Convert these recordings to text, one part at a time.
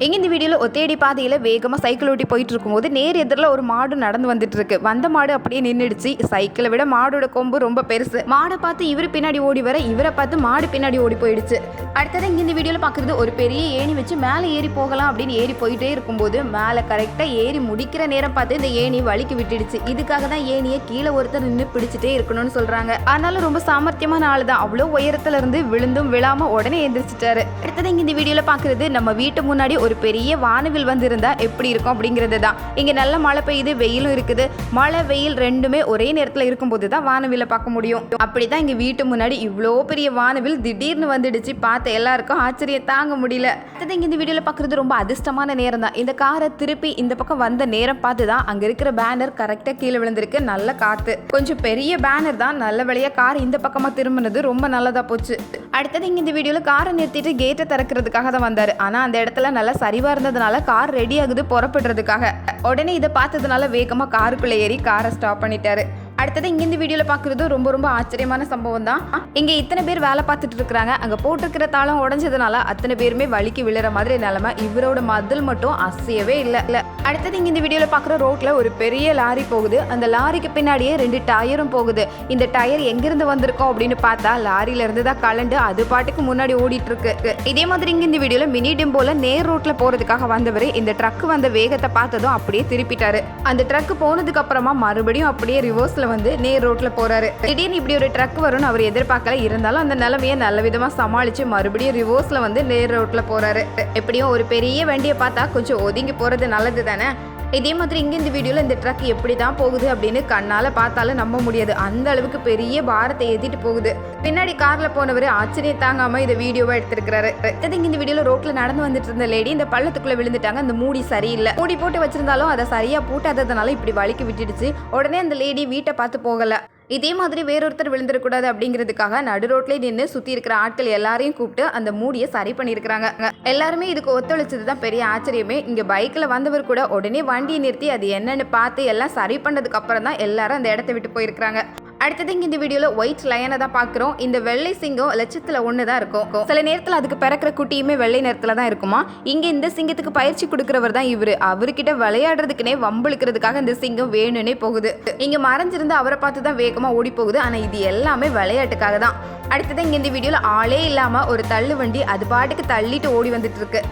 எங்கே இந்த வீடியோவில் ஒத்தேடி பாதையில் வேகமாக சைக்கிள் ஓட்டி போயிட்டு இருக்கும்போது நேர் எதிரில் ஒரு மாடு நடந்து வந்துட்டு இருக்கு வந்த மாடு அப்படியே நின்றுடுச்சு சைக்கிளை விட மாடோட கொம்பு ரொம்ப பெருசு. மாடை பார்த்து இவர் பின்னாடி ஓடி வர இவரை பார்த்து மாடு பின்னாடி ஓடி போயிடுச்சு. அடுத்தது இங்கே இந்த வீடியோவில் பார்க்குறது ஒரு பெரிய ஏணி வச்சு மேலே ஏறி போகலாம் அப்படின்னு ஏறி போயிட்டே இருக்கும்போது மேலே கரெக்டாக ஏறி முடிக்கிற நேரம் பார்த்து இந்த ஏணி வலிக்கு விட்டுடுச்சு. இதுக்காக தான் ஏணியை கீழே ஒருத்தர் நின்று பிடிச்சிட்டே இருக்கணும்னு சொல்கிறாங்க அதனால ரொம்ப சாமர்த்தியமான ஆள் தான். அவ்வளோ உயரத்துல இருந்து விழுந்தும் விழாமல் உடனே எந்திரிச்சிட்டாரு. அடுத்தது இங்கே இந்த வீடியோவில் பார்க்குறது நம்ம வீட்டு முன்னாடி ஒரு பெரிய வானவில் வந்து இருந்தால் எப்படி இருக்கும் அப்படிங்கிறது தான் இங்கே நல்ல மழை பெய்யுது வெயிலும் இருக்குது. மழை வெயில் ரெண்டுமே ஒரே நேரத்தில் இருக்கும்போது தான் வானவில பார்க்க முடியும். அப்படிதான் இங்கே வீட்டு முன்னாடி இவ்வளோ பெரிய வானவில் திடீர்னு வந்துடுச்சு. பார்த்த எல்லாருக்கும் ஆச்சரியம் தாங்க முடியல. அடுத்தது இங்கே இந்த வீடியோவில் பார்க்குறது ரொம்ப அதிர்ஷ்டமான நேரம் தான் இந்த காரை திருப்பி இந்த பக்கம் வந்த நேரம் பார்த்து தான் அங்கே இருக்கிற பேனர் கரெக்டாக கீழே விழுந்திருக்கு. நல்ல காத்து. கொஞ்சம் பெரிய பேனர் தான். நல்ல வழியாக கார் இந்த பக்கமாக திரும்பினது ரொம்ப நல்லதாக போச்சு. அடுத்தது இங்கே இந்த வீடியோவில் காரை நிறுத்திட்டு கேட்டை திறக்கிறதுக்காக தான் வந்தார். ஆனால் அந்த இடத்துல நல்லா சரிவாக இருந்ததுனால கார் ரெடி ஆகுது புறப்படுறதுக்காக. உடனே இதை பார்த்ததுனால வேகமாக காருக்குள்ளே ஏறி காரை ஸ்டாப் பண்ணிட்டாரு. அடுத்தது இங்க இந்த வீடியோல ரொம்ப ரொம்ப ஆச்சரியமான சம்பவம் தான். இங்கே இத்தனை பேர் வேலை பார்த்துட்டு இருக்கிறாங்க. அங்கே போட்டிருக்கிற தாளம் உடஞ்சதுனால அத்தனை பேருமே வலிக்கு விழுற மாதிரி நிலமை. இவரோட மதில் மட்டும் அசையவே இல்லை இல்லை. அடுத்தது இங்கே இந்த வீடியோவில் பார்க்குற ரோட்டில் ஒரு பெரிய லாரி போகுது. அந்த லாரிக்கு பின்னாடியே ரெண்டு டயரும் போகுது. இந்த டயர் எங்கேருந்து வந்திருக்கோம் அப்படின்னு பார்த்தா லாரியில இருந்து தான் கலண்டு அது பாட்டுக்கு முன்னாடி ஓடிட்டு இருக்கு இதே மாதிரி இங்கே இந்த வீடியோவில் மினி டிம்போல நேர் ரோட்டில் போகிறதுக்காக வந்தவர் இந்த ட்ரக் வந்த வேகத்தை பார்த்ததும் அப்படியே திருப்பிட்டாரு. அந்த ட்ரக் போனதுக்கு அப்புறமா மறுபடியும் அப்படியே ரிவர்ஸில் வந்து நேர் ரோட்டில் போகிறாரு திடீர்னு இப்படி ஒரு ட்ரக் வரும்னு அவர் எதிர்பார்க்கல. இருந்தாலும் அந்த நிலைமையை நல்ல விதமாக சமாளித்து மறுபடியும் ரிவர்ஸில் வந்து நேர் ரோட்டில் போகிறாரு எப்படியும் ஒரு பெரிய வண்டியை பார்த்தா கொஞ்சம் ஒதுங்கி போகிறது நல்லது தானே? இதே மாதிரி இங்கே இந்த வீடியோவில் இந்த ட்ரக் எப்படி தான் போகுது அப்படின்னு கண்ணால் பார்த்தாலும் நம்ப முடியாது. அந்த அளவுக்கு பெரிய பாரத்தை ஏற்றிட்டு போகுது. பின்னாடி காரில் போனவர் ஆச்சரியம் தாங்காமல் இதை வீடியோவாக எடுத்திருக்கிறாரு. அடுத்தது இந்த வீடியோவில் ரோட்டில் நடந்து வந்துட்டு இருந்த லேடி இந்த பள்ளத்துக்குள்ளே விழுந்துட்டாங்க. அந்த மூடி சரியில்லை. மூடி போட்டு வச்சிருந்தாலும் அதை சரியாக பூட்டாததுனால இப்படி வலிக்கு விட்டுடுச்சு. உடனே அந்த லேடி வீட்டை பார்த்து போகலை. இதே மாதிரி வேறொருத்தர் விழுந்துடக்கூடாது அப்படிங்கிறதுக்காக நடு ரோட்லேயே நின்று சுற்றி இருக்கிற ஆட்கள் எல்லாரையும் கூப்பிட்டு அந்த மூடியை சரி பண்ணியிருக்கிறாங்க. எல்லாருமே இதுக்கு ஒத்துழைச்சது தான் பெரிய ஆச்சரியமே. இங்கே பைக்கில் வந்தவர் கூட உடனே வண்டியை நிறுத்தி அது என்னன்னு பார்த்து எல்லாம் சரி பண்ணதுக்கு அப்புறம் தான் எல்லாரும் அந்த இடத்த விட்டு போயிருக்கிறாங்க. அடுத்தது இங்க இந்த வீடியோல ஒயிட் லயனை தான் பார்க்குறோம். இந்த வெள்ளை சிங்கம் லட்சத்துல ஒன்று தான் இருக்கும். சில நேரத்தில் அதுக்கு பிறக்கிற குட்டியுமே வெள்ளை நேரத்தில் தான் இருக்குமா? இங்க இந்த சிங்கத்துக்கு பயிற்சி கொடுக்குறவர் தான் இவரு. அவர்கிட்ட விளையாடுறதுக்குனே வம்புழுக்கிறதுக்காக இந்த சிங்கம் வேணும்னே போகுது. இங்க மறைஞ்சிருந்து அவரை பார்த்து தான் வேகமா ஓடி போகுது ஆனா இது எல்லாமே விளையாட்டுக்காக தான். அடுத்தது இங்க இந்த வீடியோல ஆளே இல்லாம ஒரு தள்ளு வண்டி அது பாட்டுக்கு தள்ளிட்டு ஓடி வந்துட்டு இருக்கு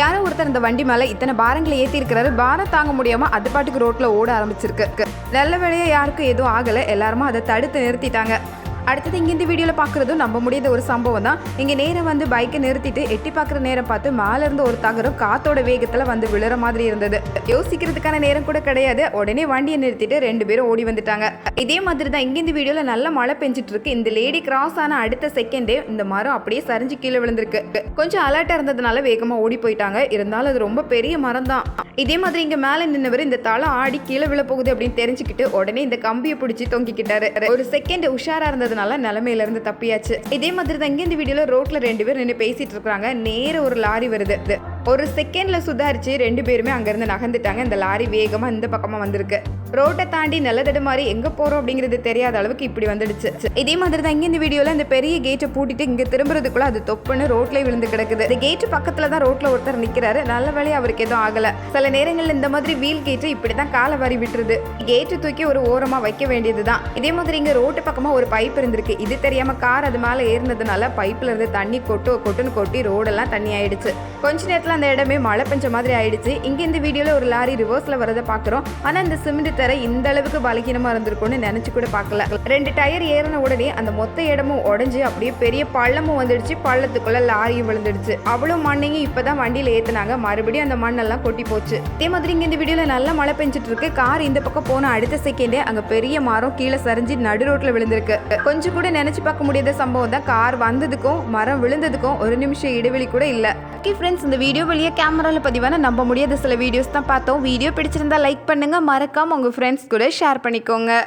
யாரோ ஒருத்தர் அந்த வண்டி மேலே இத்தனை பாரங்களை ஏற்றி இருக்கிறாரு பாரம் தாங்க முடியாமல் அது பாட்டுக்கு ரோட்டில் ஓட ஆரம்பிச்சிருக்கு. நல்ல வேலையாக யாருக்கும் எதுவும் ஆகலை. எல்லாருமா அதை தடுத்து நிறுத்திட்டாங்க. அடுத்தது இங்கே இந்த வீடியோவில் பார்க்குறதும் நம்ப முடியாத ஒரு சம்பவம் தான். இங்கே நேரம் வந்து பைக்கை நிறுத்திட்டு எட்டி பார்க்குற நேரம் பார்த்து மேலேருந்து ஒரு தகரம் காத்தோட வேகத்தில் வந்து விழுற மாதிரி இருந்தது. யோசிக்கிறதுக்கான நேரம் கூட கிடையாது. உடனே வண்டியை நிறுத்திட்டு ரெண்டு பேரும் ஓடி வந்துட்டாங்க. இதே மாதிரி தான் இங்கே இந்த வீடியோவில் நல்ல மழை பெஞ்சிட்டு இருக்கு இந்த லேடி கிராஸ் ஆன அடுத்த செகண்டே இந்த மரம் அப்படியே சரிஞ்சு கீழே விழுந்திருக்கு. கொஞ்சம் அலர்ட்டாக இருந்ததுனால வேகமாக ஓடி போயிட்டாங்க. இருந்தாலும் அது ரொம்ப பெரிய மரம் தான். இதே மாதிரி இங்கே மேலே நின்னவர் இந்த தலை ஆடி கீழே விழ போகுது அப்படின்னு தெரிஞ்சுக்கிட்டு உடனே இந்த கம்பியை பிடிச்சி தொங்கிக்கிட்டாரு. ஒரு செகண்ட் உஷாரா இருந்தது நிலமையில இருந்து தப்பியாச்சு. இதே மாதிரி தான் இங்கே இந்த வீடியோவில் ரோட்ல ரெண்டு பேர் நின்று பேசிட்டு இருக்காங்க நேர ஒரு லாரி வருது. ஒரு செகண்டில் சுதாரிச்சு ரெண்டு பேருமே அங்கேருந்து நகர்ந்துட்டாங்க. இந்த லாரி வேகமாக இந்த பக்கமாக வந்திருக்கு. ரோட்டை தாண்டி நல்லதடு மாதிரி எங்கே போகிறோம் அப்படிங்கிறது தெரியாத அளவுக்கு இப்படி வந்துடுச்சு. இதே மாதிரி தான் இங்கே இந்த வீடியோவில் இந்த பெரிய கேட்டை பூட்டிட்டு இங்கே திரும்புறதுக்குள்ள அது தொப்புன்னு ரோட்டில் விழுந்து கிடக்குது. இந்த கேட்டு பக்கத்தில் தான் ரோட்டில் ஒருத்தர் நிற்கிறாரு நல்ல வேலையை அவருக்கு எதுவும் ஆகலை. சில நேரங்களில் இந்த மாதிரி வீல் கேட்டு இப்படிதான் காலை வாரி விட்டுருது. கேட்டு தூக்கி ஒரு ஓரமாக வைக்க வேண்டியது தான் இதே மாதிரி இங்கே ரோட்டு பக்கமாக ஒரு பைப் இருந்திருக்கு. இது தெரியாமல் கார் அது மேலே ஏறினதுனால பைப்பில் இருந்து தண்ணி கொட்டு கொட்டுன்னு கொட்டி ரோடெல்லாம் தண்ணி ஆயிடுச்சு. கொஞ்ச நேரத்தில் அந்த இடமே மழை பெஞ்ச மாதிரி ஆயிடுச்சு. இங்கே இந்த வீடியோவில் ஒரு லாரி ரிவர்ஸில் வரதை பார்க்குறோம் ஆனால் இந்த சிமெண்ட் தர இந்த அளவுக்கு பலகீனமாக இருந்திருக்கும்னு நினச்சி கூட பார்க்கல ரெண்டு டயர் ஏறின உடனே அந்த மொத்த இடமும் உடஞ்சி அப்படியே பெரிய பள்ளமும் வந்துடுச்சு. பள்ளத்துக்குள்ள லாரியும் விழுந்துடுச்சு. அவ்வளோ மண்ணையும் இப்பதான் வண்டியில் ஏற்றுனாங்க மறுபடியும் அந்த மண்ணெல்லாம் கொட்டி போச்சு. அதே மாதிரி இங்கே இந்த வீடியோவில் நல்லா மழை பெஞ்சிட்டு இருக்கு கார் இந்த பக்கம் போன அடுத்த செகண்டே அங்கே பெரிய மரம் கீழே சரிஞ்சு நடு ரோட்டில் விழுந்திருக்கு. கொஞ்சம் கூட நினச்சி பார்க்க முடியாத சம்பவம் தான். கார் வந்ததுக்கும் மரம் விழுந்ததுக்கும் ஒரு நிமிஷம் இடைவெளி கூட இல்லை. ஓகே ஃப்ரெண்ட்ஸ் இந்த வீடியோ வழியா கேமரால பதிவான நம்ப முடியாத சில வீடியோஸ் தான் பார்த்தோம். வீடியோ பிடிச்சிருந்தா லைக் பண்ணுங்க. மறக்காம உங்க ஃப்ரெண்ட்ஸ் கூட ஷேர் பண்ணிக்கோங்க.